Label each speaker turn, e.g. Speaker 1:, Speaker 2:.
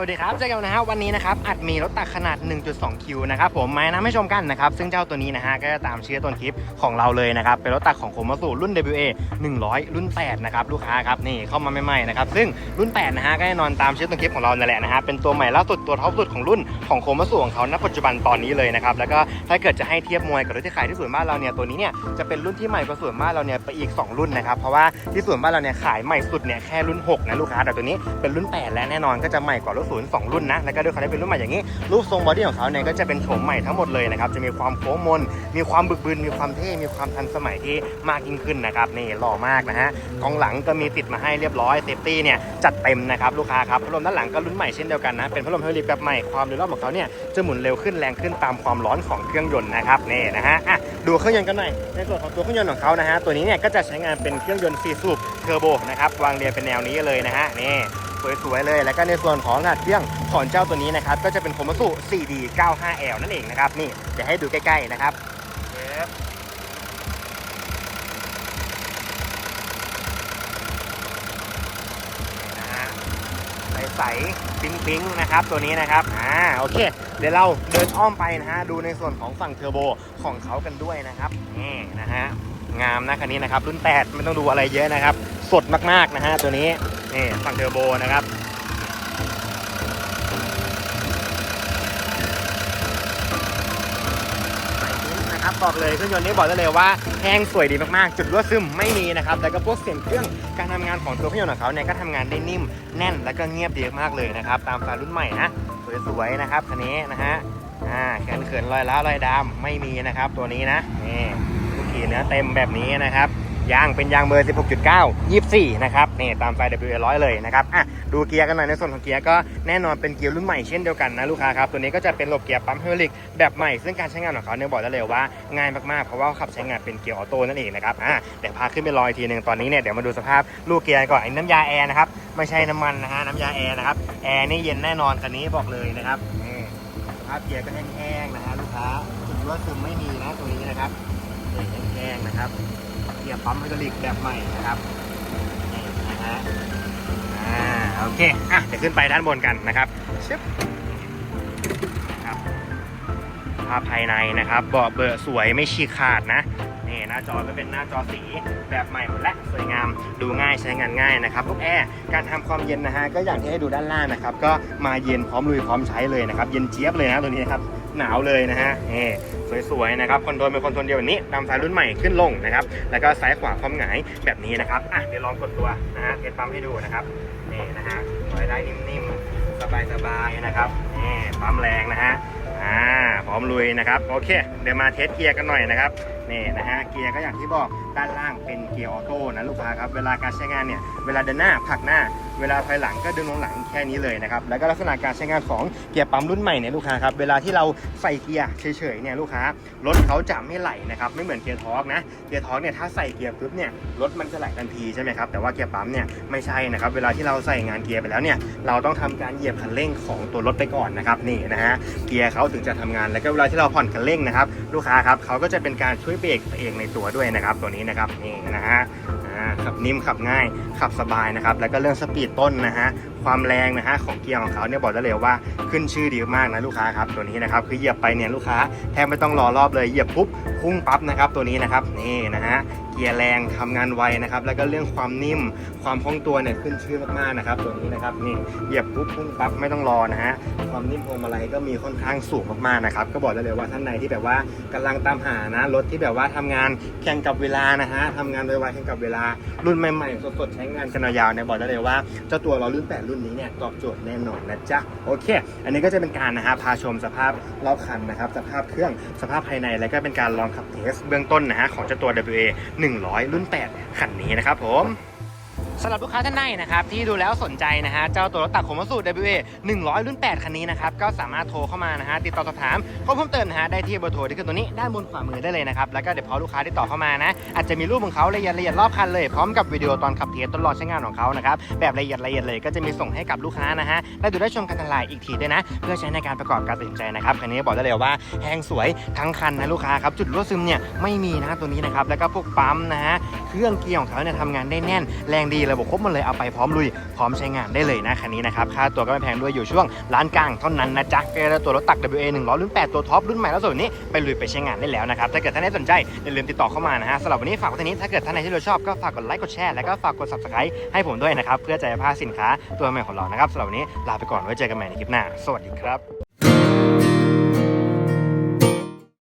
Speaker 1: สวัสดีครับเจอกันนะฮะวันนี้นะครับอัดมีรถตักขนาด 1.2 คิวนะครับผมมานะให้ชมกันนะครับซึ่งเจ้าตัวนี้นะฮะก็จะตามชื่อต้นคลิปของเราเลยนะครับเป็นรถตักของโคมาสุรุ่น WA 100 รุ่น 8 นะครับลูกค้าครับนี่เข้ามาใหม่ๆนะครับซึ่งรุ่น 8 นะฮะก็แน่นอนตามชื่อต้นคลิปของเราเนั่นแหละนะฮะเป็นตัวใหม่ล่าสุดตัวท็อปสุดของรุ่นของโคมาสุของเขาณปัจจุบันตอนนี้เลยนะครับแล้วก็ถ้าเกิดจะให้เทียบมวยกับรถที่ขายที่ศูนบ้านเราเนี่ยตัวนี้เนี่ยจะเป็นรุ่นที่ใหม่กว่าศูนบ้านเราเนี่ยไปอีก 2 รุ่นนะครับเพราะว่าที่ศูนบ้านเราเนี่ยขายใหม่สุดเนี่ยแค่รุ่น6นะลูกค้าแต่ตัวนี้เป็นรุ่น 8 และแน่นอนก็จะใหม่กว่ารถศูนย์สองรุ่นนะแล้วก็ด้วยความที่เป็นรุ่นใหม่อย่างนี้ รูปทรงบอดี้ของเขาเนี่ยก็จะเป็นโฉมใหม่ทั้งหมดเลยนะครับจะมีความโค้งมน มีความบึกบึนมีความเท่มีความทันสมัยที่มากยิ่งขึ้นนะครับนี่หล่อมากนะฮะกองหลังก็มีติดมาให้เรียบร้อยเซฟตี้เนี่ยจัดเต็มนะครับลูกค้าครับพัดลมด้านหลังก็รุ่นใหม่เช่นเดียวกันนะเป็นพัดลมไฮดรอลิกแบบใหม่ความเร็วรอบของเขาเนี่ยจะหมุนเร็วขึ้นแรงขึ้นตามความร้อนของเครื่องยนต์นะครับนี่นะฮะอะดูเครื่องยนต์กันหน่อยในส่วนของตัวเครื่องยนต์ของเขานะฮะตัวนี้เนี่ยก็จะใช้งานเป็นเครื่องยนต์4สูบเทอร์โบนะครับวางเรียงเป็นแนวนี้เลยนะฮะนี่ สวยๆเลย แล้วก็ในส่วนของขนาดเครื่องของเจ้าตัวนี้นะครับ ก็จะเป็นโคมัสุ 4D 95L นั่นเองนะครับ นี่เดี๋ยวให้ดูใกล้ๆนะครับเย็บนี่นะฮะใสๆปิ๊งๆนะครับตัวนี้นะครับอ่าโอเค เดี๋ยวเราเดินอ้อมไปนะฮะดูในส่วนของฝั่งเทอร์โบของเขากันด้วยนะครับนี่นะฮะงามนะคันนี้นะครับรุ่น 8 ไม่ต้องดูอะไรเยอะนะครับ สดมากๆนะฮะตัวนี้ นี่ฝั่งเทอร์โบนะครับนะครับบอกเลยเครื่องยนต์นี้บอกได้เลยว่าแห้งสวยดีมากๆ จุดรั่วซึมไม่มีนะครับแล้วก็พวกเสียงเครื่องการทำงานของตัวเครื่องยนต์ของเขาเนี่ยก็ทำงานได้นิ่มแน่นแล้วก็เงียบดีมากเลยนะครับ ตามสไตล์รุ่นใหม่นะสวยๆนะครับคันนี้นะฮะอ่าแขนเขินรอยล้าวรอยดำไม่มีนะครับ ตัวนี้นะนี่ลูกขี่เนื้อเต็มแบบนี้นะครับ ยางเป็นยางเบอร์ 16.9 24 นะครับนี่ตามไฟ W100 เลยนะครับอะดูเกียร์กันหน่อยในส่วนของเกียร์ก็แน่นอนเป็นเกียร์รุ่นใหม่เช่นเดียวกันนะลูกค้าครับตัวนี้ก็จะเป็นระบบเกียร์ปั๊มไฮดรอลิกแบบใหม่ซึ่งการใช้งานของเขาเนี่ยบอกได้เลยว่าง่ายมากๆเพราะว่าขับใช้งานเป็นเกียร์ออโต้นั่นเองนะครับอะเดี๋ยวพาขึ้นไปลอยทีหนึ่งตอนนี้เนี่ยเดี๋ยวมาดูสภาพลูกเกียร์ก่อนไอ้น้ำยาแอร์นะครับไม่ใช่น้ำมันนะฮะน้ำยาแอร์นะครับแอร์นี่เย็นแน่นอนคันนี้บอกเลยนะครับนี่สภาพเกียร์ก็แห้งๆนะฮะลูกค้าจุดรั่วซึมไม่มีนะตัวนี้นะครับแห้งๆนะครับ กียร์ปั๊มไฮดรอลิกแบบใหม่นะครับนี่นะฮะอ่าโอเคอะเดี๋ยวขึ้นไปด้านบนกันนะครับชึบนะครับภาพภายในนะครับเบาะเบอะสวยไม่ฉีกขาดนะนี่หน้าจอก็เป็นหน้าจอสีแบบใหม่หมดและสวยงามดูง่ายใช้งานง่ายนะครับพวกแอร์การทำความเย็นนะฮะก็อย่างที่ให้ดูด้านล่างนะครับ ก็มาเย็นพร้อมลุยพร้อมใช้เลยนะครับ เย็นเจี๊ยบเลยนะตัวนี้นะครับ หนาวเลยนะฮะนี่สวยๆนะครับคอนโทรลเป็นคอนโทรลเดียวแบบนี้ตามสายรุ่นใหม่ขึ้นลงนะครับแล้วก็ซ้ายขวาความหงายแบบนี้นะครับอะเดี๋ยวลองกดตัวนะฮะเทสปั๊มให้ดูนะครับนี่นะฮะปล่อยได้นิ่มๆสบายๆนะครับนี่ปั๊มแรงนะฮะอ่า ร้อมลุยนะครับโอเคเดี๋ยวมาเทสเกียร์กันหน่อยนะครับนี่นะฮะเกียร์ก็อย่างที่บอกด้านล่างเป็นเกียร์ออโต้นะลูกค้าครับเวลาการใช้งานเนี่ยเวลาเดินหน้าผลักหน้า เวลาถอยหลังก็ดึงลงหลังแค่นี้เลยนะครับแล้วก็ลักษณะการใช้งานของเกียร์ปั๊มรุ่นใหม่เนี่ยลูกค้าครับเวลาที่เราใส่เกียร์เฉยๆเนี่ยลูกค้ารถเขาจะไม่ไหลนะครับไม่เหมือนเกียร์ทอร์กนะเกียร์ทอร์กเนี่ยถ้าใส่เกียร์ปุ๊บเนี่ยรถมันจะไหลทันทีใช่ไหมครับแต่ว่าเกียร์ปั๊มเนี่ยไม่ใช่นะครับเวลาที่เราใส่งานเกียร์ไปแล้วเนี่ยเราต้องทำการเหยียบคันเร่งของตัวรถไปก่อนนะครับนี่นะฮะเกียร์เขาถึงจะทำงานแล้วก็เวลาที่เราผ่อนคันเร่งนะครับ ลูกค้าครับเขาก็จะเป็นการช่วยเบรกเองในตัวด้วยนะครับ ตัวนี้นะครับนี่นะฮะขับนิ่มขับง่ายขับสบายนะครับแล้วก็เรื่องสปีดต้นนะฮะ ความแรงนะฮะของเกียร์ของเขาเนี่ยบอกได้เลยว่าขึ้นชื่อดีมากนะลูกค้าครับตัวนี้นะครับคือเหยียบไปเนี่ยลูกค้าแทบไม่ต้องรอรอบเลยเหยียบปุ๊บพุ่งปั๊บนะครับตัวนี้นะครับนี่นะฮะเกียร์แรงทำงานไวนะครับแล้วก็เรื่องความนิ่มความคล่องตัวเนี่ยขึ้นชื่อมากๆนะครับตัวนี้นะครับนี่เหยียบปุ๊บพุ่งปั๊บไม่ต้องรอนะฮะความนิ่มพวงมาลัยก็มีค่อนข้างสูงมากๆนะครับก็บอกได้เลยว่าท่านใดที่แบบว่ากำลังตามหานะรถที่แบบว่าทำงานแข่งกับเวลานะฮะทำงานไวๆแข่งกับเวลารุ่นใหม่ๆสดๆใช้งานกันยาวๆเนี่ยบอกได้เลยว่าเจ้าตัวเรารุ่น8รุ่นนี้เนี่ยตอบโจทย์แน่นอนนะจ๊ะโอเค อันนี้ก็จะเป็นการนะฮะพาชมสภาพรอบคันนะครับสภาพเครื่องสภาพภายในแล้วก็เป็นการลองขับเทสเบื้องต้นนะฮะของเจ้าตัว WA 100 รุ่น 8 คันนี้นะครับผม สำหรับลูกค้าท่านใดนะครับที่ดูแล้วสนใจนะฮะเจ้าตัวรถตักโคมัสู WA 100 รุ่น 8 คันนี้นะครับก็สามารถโทรเข้ามานะฮะติดต่อสอบถามข้อเพิ่มเติมนะฮะได้ที่เบอร์โทรที่ขึ้นตัวนี้ด้านบนขวามือได้เลยนะครับแล้วก็เดี๋ยวพอลูกค้าติดต่อเข้ามานะอาจจะมีรูปของเขาละเอียดละเอียดรอบคันเลยพร้อมกับวิดีโอตอนขับเทสตลอดใช้งานของเขานะครับแบบละเอียดละเอียดเลยก็จะมีส่งให้กับลูกค้านะฮะได้ดูได้ชมกันทางไลน์อีกทีด้วยนะ เพื่อใช้ในการประกอบการตัดสินใจนะครับคันนี้บอกได้เลยว่าแห้งสวยทั้งคันนะลูกค้าครับจุดรั่วซึมเนี่ยไม่มีนะตัวนี้นะครับแล้วก็พวกปั๊มนะฮะเครื่องเกียร์ของเขาเนี่ยทำงานได้แน่นแรงดีระบบครบหมดเลยเอาไปพร้อมลุย พร้อมใช้งานได้เลยนะคันนี้นะครับ ค่าตัวก็ไม่แพงด้วยอยู่ช่วงร้านกลางเท่านั้นนะจ๊ะก็ได้ตัวรถตัก WA 100รุ่น8ตัวท็อปรุ่นใหม่แล้วส่วนนี้ไปลุยไปใช้งานได้แล้วนะครับถ้าเกิดท่านใดสนใจอย่าลืมติดต่อเข้ามานะฮะสำหรับวันนี้ฝากไว้เท่านี้ถ้าเกิดท่านไหนที่เราชอบก็ฝากกดไลค์กดแชร์แล้วก็ฝากกด subscribe ให้ผมด้วยนะครับเพื่อจะพาสินค้าตัวใหม่ของเรานะครับสำหรับวันนี้ลาไปก่อนไว้เจอกันใหม่ในคลิปหน้า สวัสดีครับ